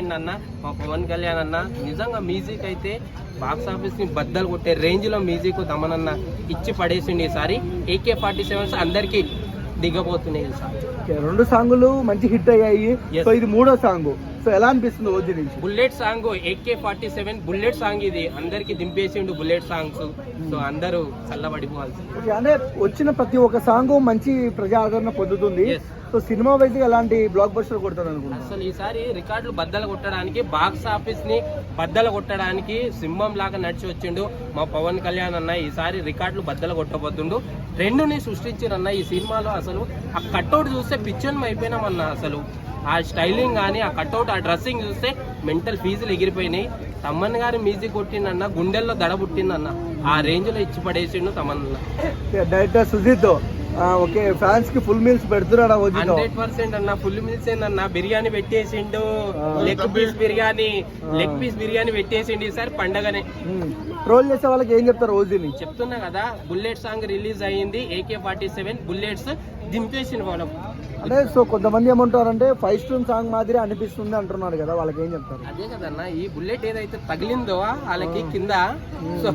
అన్న మా పవన్ కళ్యాణ్ అన్న నిజంగా మ్యూజిక్ అయితే బాక్స్ ఆఫీస్ని బద్దలు కొట్టే రేంజ్లో మ్యూజిక్ దమనన్న ఇచ్చి పడేసిండి ఈసారి ఏకే ఫార్టీ సెవెన్స్ అందరికి దిగబోతున్నాయి రెండు సాంగులు మంచి హిట్ అయ్యాయి. సో ఇది మూడో సాంగ్. సో ఎలా అనిపిస్తుంది ఓజీ నుంచి? Bullet song AK forty seven bullet song ఇది. అందరికి దింపేసిండు బుల్లెట్ సాంగ్స్. సో అందరూ చల్లబడిపోవాల్సింది. అంటే వచ్చిన ప్రతి ఒక్క సాంగ్ మంచి ప్రజా ఆదరణ పొందుతుంది. సో సినిమా వైజ్ ఎలాంటి బ్లాక్ బస్టర్ కొడతారు అనుకుంటున్నాను అసలు ఈసారి రికార్డులు బద్దలు కొట్టడానికి బాక్స్ ఆఫీస్ని బద్దలు కొట్టడానికి సింహం లాగా నడిచి వచ్చిండు మా పవన్ కళ్యాణ్ అన్న. ఈసారి రికార్డులు బద్దలు కొట్టబోతుండు. ట్రెండ్ని సృష్టించిరన్న ఈ సినిమాలో అసలు. ఆ కట్అవుట్ చూస్తే పిచ్చన్ అయిపోయినామన్న అసలు. ఆ స్టైలింగ్ కానీ ఆ కట్అవుట్ ఆ డ్రెస్సింగ్ చూస్తే మెంటల్ ఫీజులు ఎగిరిపోయినాయి. తమ్మన్ గారి మ్యూజిక్ కొట్టిందన్న గుండెల్లో దడ పుట్టిందన్న ఆ రేంజ్లో ఇచ్చి పడేసిండు తమన్న డైరెక్టర్ సుజిత్ ఓకే ఫ్యాన్స్కి ఫుల్ మీల్స్ పెడుతున్నాడా హండ్రెడ్ పర్సెంట్ అన్న ఫుల్ మిల్స్ ఏందన్న biryani పెట్టేసిండు. Leg piece biryani. Leg piece biryani పెట్టేసిండు ఈసారి పండగనే. ట్రోల్ చేసే వాళ్ళకి ఏం చెప్తారు ఓజీని చెప్తున్నా కదా బుల్లెట్ సాంగ్ రిలీజ్ అయ్యింది ఏకే ఫార్టీ సెవెన్ బుల్లెట్స్ దింపేసిన మనం అంటే సో కొంతమంది ఏమంటారంటే ఫైవ్ స్టోన్ సాంగ్ మాదిరి అనిపిస్తుంది అంటున్నారు కదా వాళ్ళకి ఏం చెప్తారు? అదే కదన్న ఈ బుల్లెట్ ఏదైతే తగిలిందో వాళ్ళకి కింద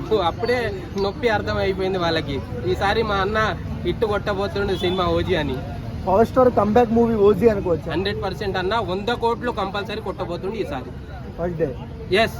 సో అప్పుడే నొప్పి అర్థం అయిపోయింది వాళ్ళకి. ఈసారి మా అన్న ఇట్టు కొట్టబోతుండు సినిమా ఓజీ అని. Power star comeback movie OG అనుకోవచ్చు? హండ్రెడ్ పర్సెంట్ అన్న వంద కోట్లు కంపల్సరీ కొట్టబోతుండు ఈసారి. ఎస్